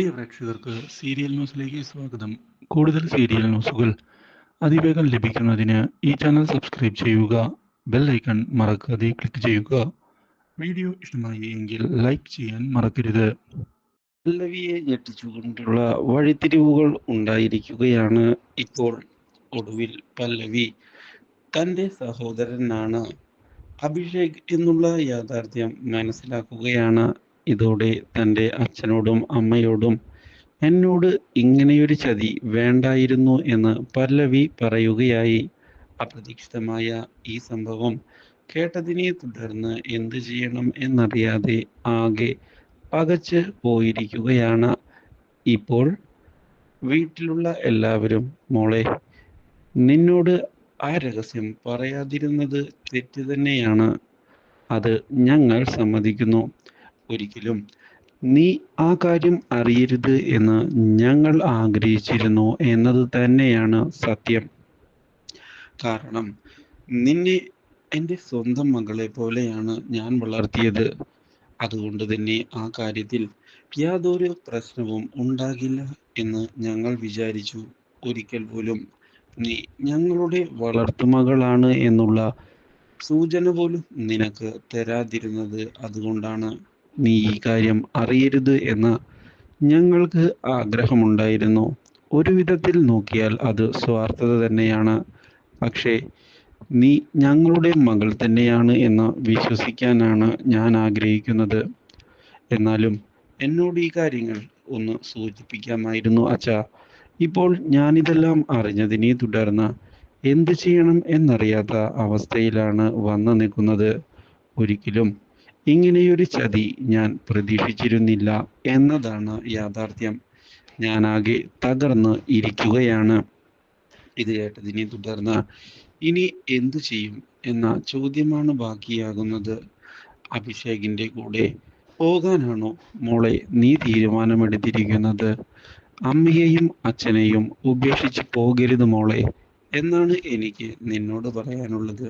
പ്രിയ പ്രേക്ഷകർക്ക് സീരിയൽ ന്യൂസിലേക്ക് സ്വാഗതം. കൂടുതൽ സീരിയൽ ന്യൂസുകൾ അതിവേഗം ലഭിക്കുന്നതിന് ഈ ചാനൽ സബ്സ്ക്രൈബ് ചെയ്യുക ബെൽ ഐക്കൺ മറക്കാതെ ക്ലിക്ക് ചെയ്യുക. വീഡിയോ ഇഷ്ടമായി എങ്കിൽ ലൈക്ക് ചെയ്യാൻ മറക്കരുത്. പല്ലവിയെ ഞെട്ടിച്ചുകൊണ്ടുള്ള വഴിത്തിരിവുകൾ ഉണ്ടായിരിക്കുകയാണ് ഇപ്പോൾ ഒടുവിൽ പല്ലവി. തന്റെ സഹോദരനാണ്. അഭിഷേക് എന്നുള്ള യാഥാർത്ഥ്യം മനസ്സിലാക്കുകയാണ് ഇതോടെ തന്റെ അച്ഛനോടും അമ്മയോടും എന്നോട് ഇങ്ങനെയൊരു ചതി വേണ്ടായിരുന്നു എന്ന് പല്ലവി പറയുകയായി. അപ്രതീക്ഷിതമായ ഈ സംഭവം കേട്ടതിനെ തുടർന്ന് എന്തു ചെയ്യണം എന്നറിയാതെ ആകെ പകച്ച് പോയിരിക്കുകയാണ്. ഇപ്പോൾ വീട്ടിലുള്ള എല്ലാവരും മോളെ നിന്നോട് ആ രഹസ്യം പറയാതിരുന്നത് തെറ്റ് തന്നെയാണ്. അത് ഞങ്ങൾ സമ്മതിക്കുന്നു. ഒരിക്കലും. നീ ആ കാര്യം അറിയരുത് എന്ന് ഞങ്ങൾ ആഗ്രഹിച്ചിരുന്നു എന്നത് തന്നെയാണ് സത്യം. കാരണം നിന്നെ എന്റെ സ്വന്തം മകളെ പോലെയാണ് ഞാൻ വളർത്തിയത്. അതുകൊണ്ട് തന്നെ ആ കാര്യത്തിൽ യാതൊരു പ്രശ്നവും ഉണ്ടാകില്ല എന്ന് ഞങ്ങൾ വിചാരിച്ചു. ഒരിക്കൽ പോലും നീ ഞങ്ങളുടെ വളർത്തുമകളാണ് എന്നുള്ള സൂചന പോലും നിനക്ക് തരാതിരുന്നത് അതുകൊണ്ടാണ്. നീ ഈ കാര്യം അറിയരുത് എന്ന് ഞങ്ങൾക്ക് ആഗ്രഹമുണ്ടായിരുന്നു. ഒരു വിധത്തിൽ നോക്കിയാൽ അത് സ്വാർത്ഥത തന്നെയാണ്. പക്ഷേ നീ ഞങ്ങളുടെ മകൾ തന്നെയാണ് എന്ന് വിശ്വസിക്കാനാണ് ഞാൻ ആഗ്രഹിക്കുന്നത്. എന്നാലും എന്നോട് ഈ കാര്യങ്ങൾ ഒന്ന് സൂചിപ്പിക്കാമായിരുന്നു അച്ഛ. ഇപ്പോൾ ഞാനിതെല്ലാം അറിഞ്ഞതിനെ തുടർന്ന് എന്ത് ചെയ്യണം എന്നറിയാത്ത അവസ്ഥയിലാണ് വന്നു നിൽക്കുന്നത്. ഒരിക്കലും ഇങ്ങനെയൊരു ചതി ഞാൻ പ്രതീക്ഷിച്ചിരുന്നില്ല എന്നതാണ് യാഥാർത്ഥ്യം. ഞാനാകെ തകർന്ന് ഇരിക്കുകയാണ്. ഇത് കേട്ടതിനെ തുടർന്ന് ഇനി എന്തു ചെയ്യും എന്ന ചോദ്യമാണ് ബാക്കിയാകുന്നത്. അഭിഷേകിന്റെ കൂടെ പോകാനാണോ മോളെ നീ തീരുമാനമെടുത്തിരിക്കുന്നത്? അമ്മയെയും അച്ഛനെയും ഉപേക്ഷിച്ച് പോകരുത് മോളെ എന്നാണ് എനിക്ക് നിന്നോട് പറയാനുള്ളത്.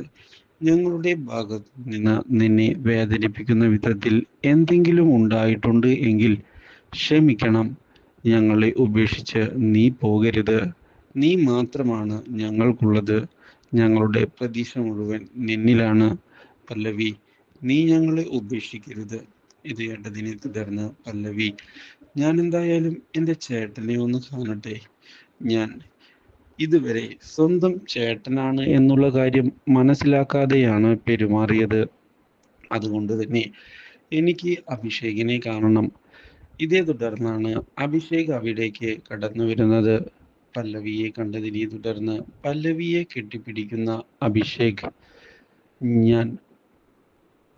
ഞങ്ങളുടെ ഭാഗത്ത് നിന്ന് നിന്നെ വേദനിപ്പിക്കുന്ന വിധത്തിൽ എന്തെങ്കിലും ഉണ്ടായിട്ടുണ്ട് എങ്കിൽ ക്ഷമിക്കണം. ഞങ്ങളെ ഉപേക്ഷിച്ച് നീ പോകരുത്. നീ മാത്രമാണ് ഞങ്ങൾക്കുള്ളത്. ഞങ്ങളുടെ പ്രതീക്ഷ മുഴുവൻ നിന്നിലാണ്. പല്ലവി നീ ഞങ്ങളെ ഉപേക്ഷിക്കരുത്. ഇത് കേട്ടതിനെ തുടർന്ന് പല്ലവി ഞാൻ എന്തായാലും എന്റെ ചേട്ടനെ ഒന്ന് കാണട്ടെ. ഞാൻ ഇതുവരെ സ്വന്തം ചേട്ടനാണ് എന്നുള്ള കാര്യം മനസ്സിലാക്കാതെയാണ് പെരുമാറിയത്. അതുകൊണ്ട് തന്നെ എനിക്ക് അഭിഷേകിനെ കാണണം. ഇതേ തുടർന്നാണ് അഭിഷേക് അവിടേക്ക് കടന്നു വരുന്നത്. പല്ലവിയെ കണ്ടതിനെ തുടർന്ന് പല്ലവിയെ കെട്ടിപ്പിടിക്കുന്ന അഭിഷേക് ഞാൻ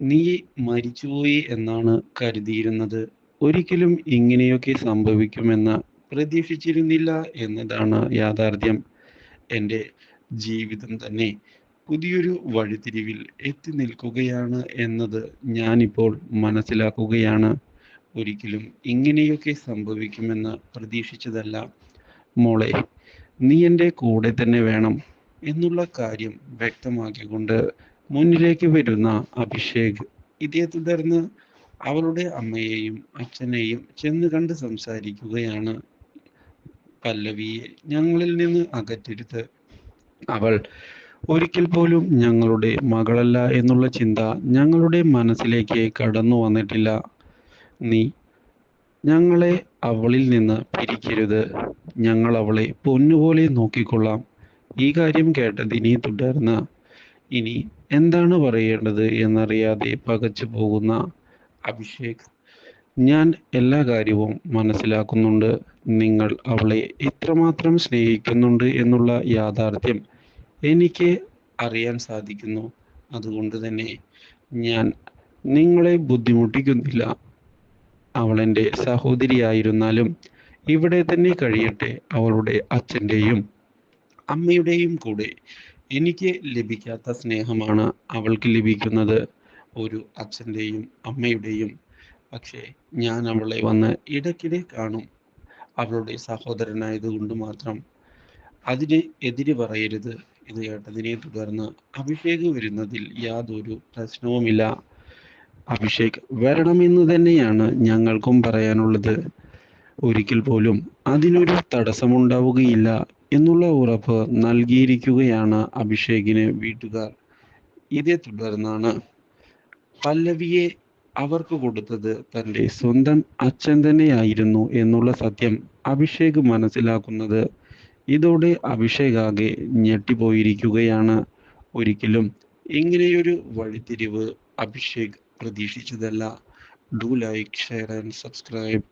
നീ മരിച്ചുപോയി എന്നാണ് കരുതിയിരുന്നത്. ഒരിക്കലും ഇങ്ങനെയൊക്കെ സംഭവിക്കുമെന്ന് പ്രതീക്ഷിച്ചിരുന്നില്ല എന്നതാണ് യാഥാർത്ഥ്യം. എന്റെ ജീവിതം തന്നെ പുതിയൊരു വഴിത്തിരിവിൽ എത്തി നിൽക്കുകയാണ് എന്നത് ഞാനിപ്പോൾ മനസ്സിലാക്കുകയാണ്. ഒരിക്കലും ഇങ്ങനെയൊക്കെ സംഭവിക്കുമെന്ന് പ്രതീക്ഷിച്ചതല്ല. മോളെ നീ എന്റെ കൂടെ തന്നെ വേണം എന്നുള്ള കാര്യം വ്യക്തമാക്കിക്കൊണ്ട് മുന്നിലേക്ക് വരുന്ന അഭിഷേക് ഇതേ തുടർന്ന് അവളുടെ അമ്മയെയും അച്ഛനെയും ചെന്ന് കണ്ട് സംസാരിക്കുകയാണ്. പല്ലവിയെ ഞങ്ങളിൽ നിന്ന് അകറ്റരുത് അവൾ ഒരിക്കൽ പോലും ഞങ്ങളുടെ മകളല്ല എന്നുള്ള ചിന്ത ഞങ്ങളുടെ മനസ്സിലേക്ക് കടന്നു വന്നിട്ടില്ല. നീ ഞങ്ങളെ അവളിൽ നിന്ന് പിരിക്കരുത്. ഞങ്ങൾ അവളെ പൊന്നുപോലെ നോക്കിക്കൊള്ളാം. ഈ കാര്യം കേട്ടതിനെ തുടർന്ന് ഇനി എന്താണ് പറയേണ്ടത് എന്നറിയാതെ പകച്ചു പോകുന്ന അഭിഷേക് ഞാൻ എല്ലാ കാര്യവും മനസ്സിലാക്കുന്നുണ്ട്. നിങ്ങൾ അവളെ ഇത്രമാത്രം സ്നേഹിക്കുന്നുണ്ട് എന്നുള്ള യാഥാർത്ഥ്യം എനിക്ക് അറിയാൻ സാധിക്കുന്നു. അതുകൊണ്ട് തന്നെ ഞാൻ നിങ്ങളെ ബുദ്ധിമുട്ടിക്കുന്നില്ല. അവൾ എന്റെ സഹോദരിയായിരുന്നാലും ഇവിടെ തന്നെ കഴിയട്ടെ അവളുടെ അച്ഛന്റെയും അമ്മയുടെയും കൂടെ എനിക്ക് ലഭിക്കാത്ത സ്നേഹമാണ് അവൾക്ക് ലഭിക്കുന്നത്. ഒരു അച്ഛന്റെയും അമ്മയുടെയും പക്ഷേ ഞാൻ അവളെ വന്ന് ഇടയ്ക്കിടെ കാണും. അവളുടെ സഹോദരനായതുകൊണ്ട് മാത്രം. അതിന് എതിര് പറയരുത് ഇത് കേട്ടതിനെ തുടർന്ന് അഭിഷേക് വരുന്നതിൽ യാതൊരു പ്രശ്നവുമില്ല. അഭിഷേക് വരണമെന്ന് തന്നെയാണ് ഞങ്ങൾക്കും പറയാനുള്ളത്. ഒരിക്കൽ പോലും അതിനൊരു തടസ്സമുണ്ടാവുകയില്ല എന്നുള്ള ഉറപ്പ് നൽകിയിരിക്കുകയാണ് അഭിഷേകിന് വീട്ടുകാർ. ഇതേ തുടർന്നാണ് പല്ലവിയെ അവർക്ക് കൊടുത്തത് തന്റെ സ്വന്തം അച്ഛൻ തന്നെയായിരുന്നു എന്നുള്ള സത്യം അഭിഷേക് മനസ്സിലാക്കുന്നത്. ഇതോടെ അഭിഷേക് ആകെ ഞെട്ടിപ്പോയിരിക്കുകയാണ്. ഒരിക്കലും ഇങ്ങനെയൊരു വഴിത്തിരിവ് Abhishek പ്രതീക്ഷിച്ചതല്ല. Do like share and subscribe